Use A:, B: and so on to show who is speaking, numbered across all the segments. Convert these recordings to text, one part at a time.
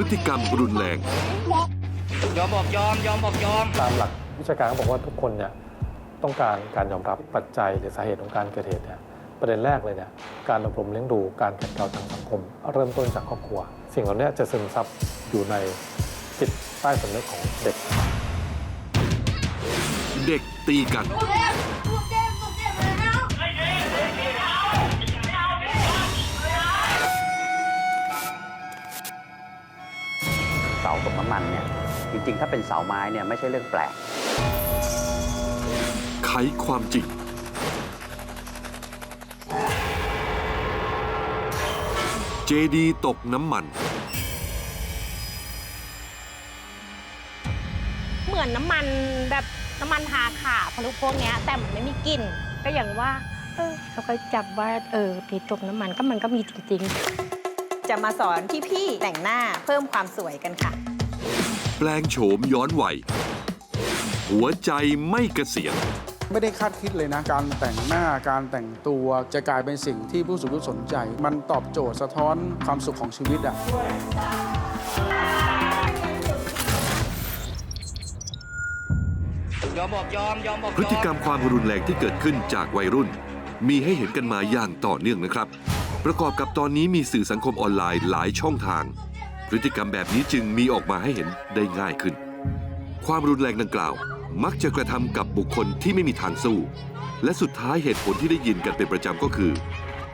A: พฤติกรรมรุนแรง
B: ยอมบอกยอมยอมบอกยอม
C: ตามหลักวิชาการเขาบอกว่าทุกคนเนี่ยต้องการการยอมรับปัจจัยหรือสาเหตุของการเกิดเหตุเนี่ยประเด็นแรกเลยเนี่ยการอบรมเลี้ยงดูการขัดเกลาทางสังคม เริ่มต้นจากครอบครัว สิ่งเหล่านี้จะซึมซับอยู่ในจิตใต้สำนึกของเด็ก
A: เด็กตีกัน
D: มันเนี่ยจริง ๆ ถ้าเป็นเสาไม้เนี่ยไม่ใช่เรื่องแปลก
A: ไขความจริง เจดีตกน้ำมัน
E: เหมือนน้ำมันแบบน้ำมันทาขาพลุพวกเนี้ยแต่มันไม่มีกลิ่นก็อย่างว่า เออเราก็จับว่าเออตีตกน้ำมันก็มันก็มีจริง ๆ
F: จะมาสอนพี่ๆแต่งหน้าเพิ่มความสวยกันค่ะ
A: แปลงโฉมย้อนวัย หัวใจไม่เกษียณ
G: ไม่ได้คาดคิดเลยนะ การแต่งหน้าการแต่งตัวจะกลายเป็นสิ่งที่ผู้สูงอายุสนใจ มันตอบโจทย์สะท้อนความสุขของชีวิตอะ
B: ยอมบอกยอมยอมบอกยอม
A: พฤติกรรมความรุนแรงที่เกิดขึ้นจากวัยรุ่น มีให้เห็นกันมาอย่างต่อเนื่องนะครับ ประกอบกับตอนนี้มีสื่อสังคมออนไลน์หลายช่องทาง พฤติกรรมแบบนี้จึงมีออกมาให้เห็นได้ง่ายขึ้น ความรุนแรงดังกล่าว มักจะกระทำกับบุคคลที่ไม่มีทางสู้ และสุดท้ายเหตุผลที่ได้ยินกันเป็นประจำก็คือ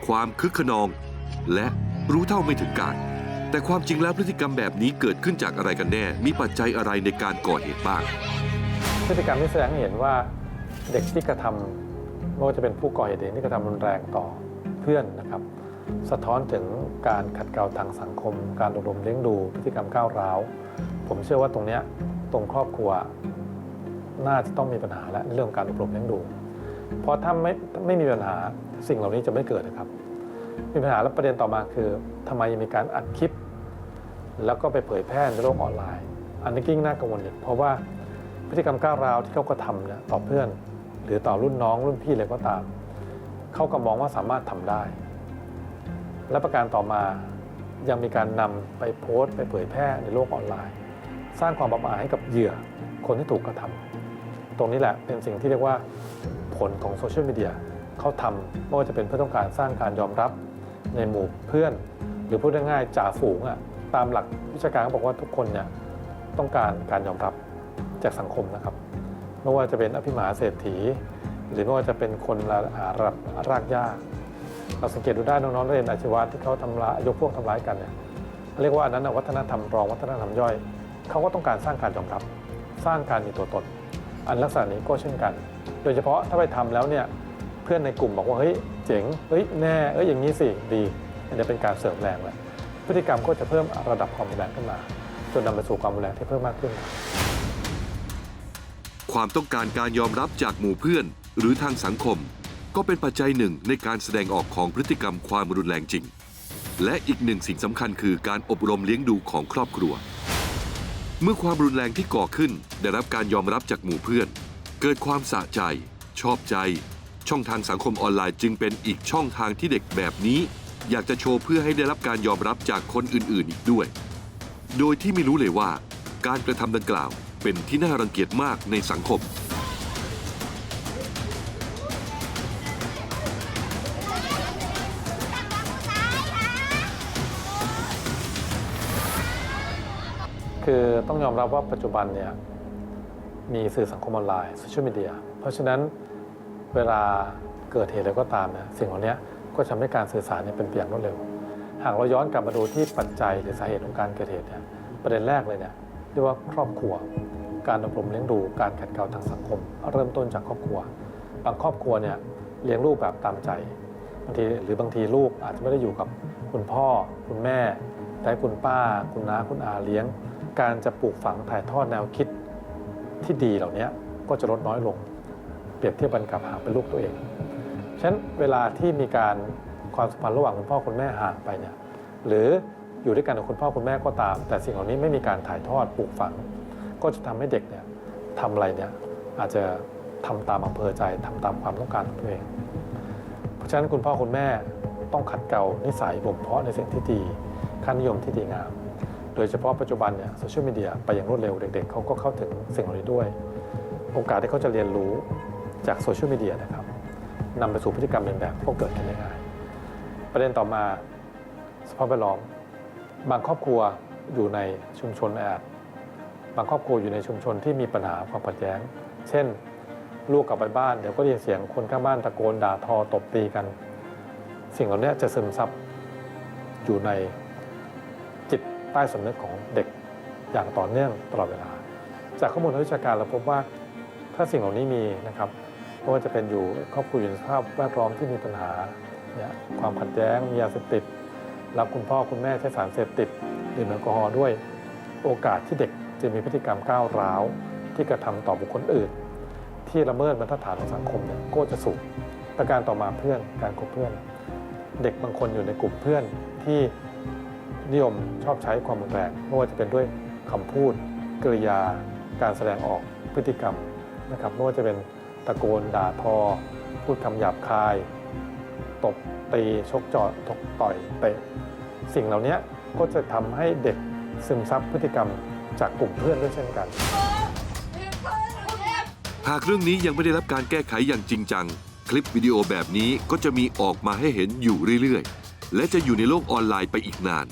A: ความคึกขนอง และรู้เท่าไม่ถึงการ แต่ความจริงแล้วพฤติกรรมแบบนี้เกิดขึ้นจากอะไรกันแน่ มีปัจจัยอะไรในการก่อเหตุบ้าง
C: พฤติกรรมที่แสดงให้เห็นว่าเด็กที่กระทำไม่ว่าจะเป็นผู้ก่อเหตุเองที่กระทำรุนแรงต่อเพื่อนนะครับ สะท้อนถึงการขัดเกลาทางสังคม การอบรมเลี้ยงดูพฤติกรรมก้าวร้าว ผมเชื่อว่าตรงนี้ตรงครอบครัว น่าจะต้องมีปัญหาและในเรื่องการอบรมเลี้ยงดู เพราะถ้าไม่ไม่มีปัญหาสิ่งเหล่านี้จะไม่เกิดนะครับ มีปัญหาแล้วประเด็นต่อมาคือทำไมยังมีการอัดคลิป แล้วก็ไปเผยแพร่ในโลกออนไลน์ อันนี้ยิ่งน่ากังวลอีกเพราะว่าพฤติกรรมก้าวร้าวที่เขากระทำเนี่ยต่อเพื่อน หรือต่อรุ่นน้องรุ่นพี่เลยก็ตามเขาก็มองว่าสามารถทำได้ และประการต่อมายังมีการนำไปโพสต์ ไปเผยแพร่ในโลกออนไลน์ สร้างความประมาทให้กับเหยื่อคนที่ถูกกระทำตรงนี้แหละเป็นสิ่งที่เรียกว่าผลของโซเชียลมีเดียเขาทำไม่ว่าจะเป็นเพื่อต้องการสร้างการยอมรับในหมู่เพื่อน หรือพูดง่ายๆจ่าฝูงอะตามหลักวิชาการเขาบอกว่าทุกคนเนี่ยต้องการการยอมรับจากสังคมนะครับไม่ว่าจะเป็นอภิมหาเศรษฐี หรือไม่ว่าจะเป็นคนละหารากรากหญ้า เราสังเกตดูได้น้องๆนักเรียนอาชีวะที่เขาทำร้ายยกพวกทำร้ายกันเนี่ยเรียกว่าอันนั้นนะวัฒนธรรมรองวัฒนธรรมย่อย เขาก็ต้องการสร้างการยอมรับ สร้างการมีตัวตน อันลักษณะนี้ก็เช่นกัน โดยเฉพาะถ้าไปทำแล้วเนี่ยเพื่อนในกลุ่มบอกว่าเฮ้ยเจ๋งเฮ้ยแน่เอ้ยอย่างนี้สิดีอันนี้เป็นการเสริมแรงเลยพฤติกรรมก็จะเพิ่มระดับความรุนแรงขึ้นมา จนนำไปสู่ความรุนแรงที่เพิ่มมากขึ้น
A: ความต้องการการยอมรับจากหมู่เพื่อนหรือทางสังคม ก็เป็นปัจจัยหนึ่งในการแสดงออกของพฤติกรรมความรุนแรงจริง และอีกหนึ่งสิ่งสำคัญคือการอบรมเลี้ยงดูของครอบครัว เมื่อความรุนแรงที่ก่อขึ้นได้รับการยอมรับจากหมู่เพื่อน เกิดความสะใจ ชอบใจ ช่องทางสังคมออนไลน์จึงเป็นอีกช่องทางที่เด็กแบบนี้ อยากจะโชว์เพื่อให้ได้รับการยอมรับจากคนอื่นๆ อีกด้วย โดยที่ไม่รู้เลยว่า การกระทำดังกล่าวเป็นที่น่ารังเกียจมากในสังคม
C: คือต้องยอมรับว่าปัจจุบันเนี่ยมีสื่อสังคมออนไลน์โซเชียลมีเดียเพราะฉะนั้นเวลาเกิดเหตุอะไรก็ตามเนี่ยสิ่งเหล่านี้ก็ทำให้การสื่อสารเนี่ยเป็นไปอย่างรวดเร็ว หากเราย้อนกลับมาดูที่ปัจจัยหรือสาเหตุของการเกิดเหตุเนี่ยประเด็นแรกเลยเนี่ยเรียกว่าครอบครัว การอบรมเลี้ยงดูการขัดเกลาทางสังคม เริ่มต้นจากครอบครัว บางครอบครัวเนี่ยเลี้ยงลูกแบบตามใจบางทีหรือบางทีลูกอาจจะไม่ได้อยู่กับคุณพ่อคุณแม่แต่คุณป้า คุณน้าคุณอาเลี้ยง การจะปลูกฝังถ่ายทอดแนวคิดที่ดีเหล่านี้ก็จะลดน้อยลง เปรียบเทียบกันกับห่ากเป็นลูกตัวเอง ฉะนั้นเวลาที่มีการความสัมพันธ์ระหว่างคุณพ่อคุณแม่ห่างไปเนี่ยหรืออยู่ด้วยกันกับคุณพ่อคุณแม่ก็ตาม แต่สิ่งเหล่านี้ไม่มีการถ่ายทอดปลูกฝัง ก็จะทำให้เด็กเนี่ยทำอะไรเนี่ยอาจจะทำตามอำเภอใจทำตามความต้องการของตัวเอง เพราะฉะนั้นคุณพ่อคุณแม่ต้องขัดเกลานิสัยบ่มเพาะในสิ่งที่ดีค่านิยมที่ดีงาม โดยเฉพาะปัจจุบันเนี่ยโซเชียลมีเดียไปอย่างรวดเร็วเด็กๆเขาก็เข้าถึงสิ่งเหล่านี้ด้วย โอกาสที่เขาจะเรียนรู้จากโซเชียลมีเดียนะครับนำไปสู่พฤติกรรมเลียนแบบก็เกิดขึ้นได้ง่ายประเด็นต่อมาสภาพแวดล้อม บางครอบครัวอยู่ในชุมชนแออัดบางครอบครัวอยู่ในชุมชนที่มีปัญหาความขัดแย้ง เช่น ลูกกลับไปบ้านเดี๋ยวก็ได้ยินเสียงคนข้างบ้านตะโกนด่าทอตบตีกัน สิ่งเหล่านี้จะซึมซับอยู่ใน ใต้สำนึกของเด็กอย่างต่อเนื่องตลอดเวลา จากข้อมูลทางวิชาการเราพบว่าถ้าสิ่งเหล่านี้มีนะครับไม่ว่าจะเป็นอยู่ครอบครัวอยู่ในสภาพแวดล้อมที่มีปัญหาเนี่ยความขัดแย้งมียาเสพติดรับคุณพ่อคุณแม่ใช้สารเสพติดดื่มแอลกอฮอล์ด้วย โอกาสที่เด็กจะมีพฤติกรรมก้าวร้าว ที่กระทำต่อบุคคลอื่น ที่ละเมิดมาตรฐานของสังคมเนี่ยก็จะสูงประการต่อมาเพื่อนการคบเพื่อน เด็กบางคนอยู่ในกลุ่มเพื่อนที่ นิยมชอบใช้ความรุนแรงไม่ว่าจะเป็นด้วยคำพูดกริยา การแสดงออกพฤติกรรมนะครับไม่ว่าจะเป็นตะโกนด่าทอ พูดคำหยาบคาย ตบตีชกจอดตกต่อยเตะสิ่งเหล่านี้ก็จะทำให้เด็กซึมซับพฤติกรรมจากกลุ่มเพื่อนด้วยเช่นกัน
A: หากเรื่องนี้ยังไม่ได้รับการแก้ไขอย่างจริงจัง คลิปวิดีโอแบบนี้ก็จะมีออกมาให้เห็นอยู่เรื่อย ๆ และจะอยู่ในโลกออนไลน์ไปอีกนาน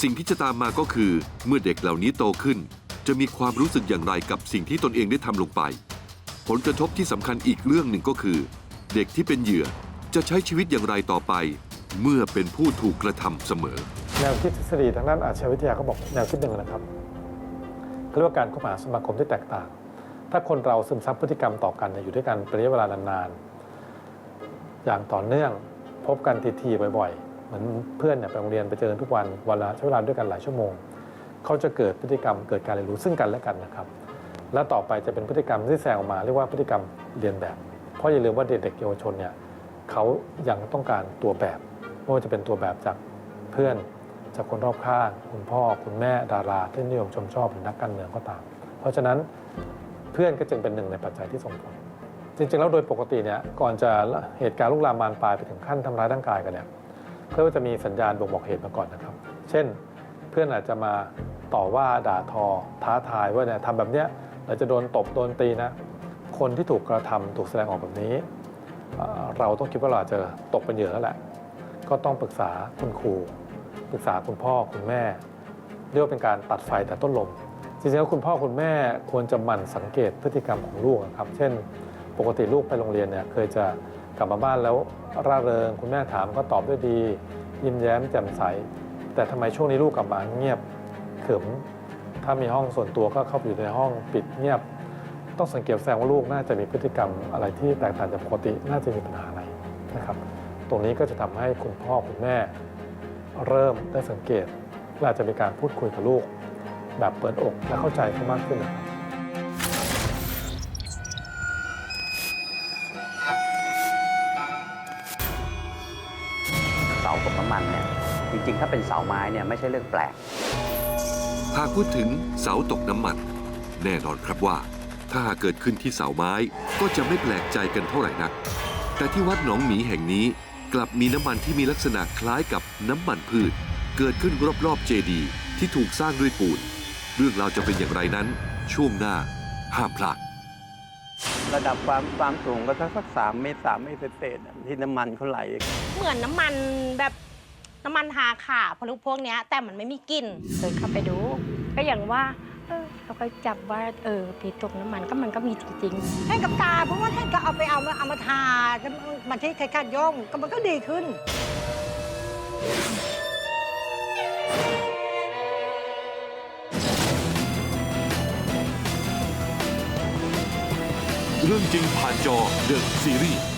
A: สิ่งที่จะตามมาก็คือ เมื่อเด็กเหล่านี้โตขึ้น จะมีความรู้สึกอย่างไรกับสิ่งที่ตนเองได้ทำลงไป ผลกระทบที่สำคัญอีกเรื่องหนึ่งก็คือ เด็กที่เป็นเหยื่อจะใช้ชีวิตอย่างไรต่อไป เมื่อเป็นผู้ถูกกระทำเสมอ
C: แนวคิดทฤษฎีทางด้านอาชญาวิทยาเขาบอกแนวคิดหนึ่งนะครับเรียกว่าการคบหาสมาคมที่แตกต่าง ถ้าคนเราซึมซับพฤติกรรมต่อกันอยู่ด้วยกันเป็นระยะเวลานานๆอย่างต่อเนื่องพบกันทีๆบ่อยๆ เหมือนเพื่อนเนี่ยไปโรงเรียนไปเจอกันทุกวันวันละใช้เวลาด้วยกันหลายชั่วโมง เขาจะเกิดพฤติกรรมเกิดการเรียนรู้ซึ่งกันและกันนะครับ และต่อไปจะเป็นพฤติกรรมที่แสงออกมาเรียกว่าพฤติกรรมเรียนแบบ เพราะอย่าลืมว่าเด็กๆเยาวชนเนี่ยเขายังต้องการตัวแบบไม่ว่าจะเป็นตัวแบบจากเพื่อนจากคนรอบข้าง คุณพ่อ คุณแม่ดาราที่นิยมชมชอบหรือนักการเมืองก็ตาม เพราะฉะนั้นเพื่อนก็จึงเป็นหนึ่งในปัจจัยที่ส่งผลจริงๆแล้วโดยปกติเนี่ยก่อนจะเหตุการณ์ลุกลามบานปลายไปถึงขั้นทำร้ายร่างกายกันเนี่ย เพื่อจะมีสัญญาณบ่งบอกเหตุมาก่อนนะครับ เช่น เพื่อนอาจจะมาต่อว่าด่าทอ ท้าทายว่าเนี่ยทำแบบเนี้ยเราจะโดนตบโดนตีนะ คนที่ถูกกระทำถูกแสดงออกแบบนี้ เราต้องคิดว่าเราอาจจะตกเป็นเหยื่อแล้วแหละ ก็ต้องปรึกษาคุณครู ปรึกษาคุณพ่อคุณแม่ เรียกว่าเป็นการตัดไฟแต่ต้นลม จริงๆแล้วคุณพ่อคุณแม่ควรจะหมั่นสังเกตพฤติกรรมของลูกนะครับ เช่น ปกติลูกไปโรงเรียนเนี่ยเคยจะ กลับมาบ้านแล้วร่าเริง คุณแม่ถามก็ตอบด้วยดี ยิ้มแย้มแจ่มใส แต่ทำไมช่วงนี้ลูกกลับมาเงียบเขิมถ้ามีห้องส่วนตัวก็เข้าไปอยู่ในห้องปิดเงียบ ต้องสังเกตแสดงว่าลูกน่าจะมีพฤติกรรมอะไรที่แตกต่างจากปกติน่าจะมีปัญหาอะไรนะครับ ตรงนี้ก็จะทำให้คุณพ่อคุณแม่ เริ่มได้สังเกตและจจะมีการพูดคุยกับลูก แบบเปิดอกและเข้าใจเขามากขึ้น
D: ถ้าเป็นเสาไม้เนี่ยไม่ใช่เรื่องแปลก
A: หากพูดถึงเสาตกน้ำมัน แน่นอนครับว่า ถ้าหากเกิดขึ้นที่เสาไม้ก็จะไม่แปลกใจกันเท่าไหร่นัก แต่ที่วัดหนองหมีแห่งนี้กลับมีน้ำมันที่มีลักษณะคล้ายกับน้ำมันพืช เกิดขึ้นรอบๆเจดีย์ที่ถูกสร้างด้วยปูน เรื่องราวจะเป็นอย่างไรนั้น ช่วงหน้าห้ามพลาด
H: ระดับความความสูงก็สักสักสามเมตรสามเมตรเศษๆอะที่น้ำมันเขาไหล
E: เหมือนน้ำมันแบบ น้ำมันทาขาพลุพวกเนี้ย แต่มันไม่มีกลิ่นเคยเข้าไปดู ก็อย่างว่า เออเราก็จับว่าเออผีตกน้ำมันก็มันก็มีจริงๆ
I: ให้กับตาเพราะว่าท่านก็เอาไปเอามาเอามาทาแล้วมันใช้ใช้การย่องก็มันก็ดีขึ้น
A: เรื่องจริงผ่านจอเดอะซีรีส์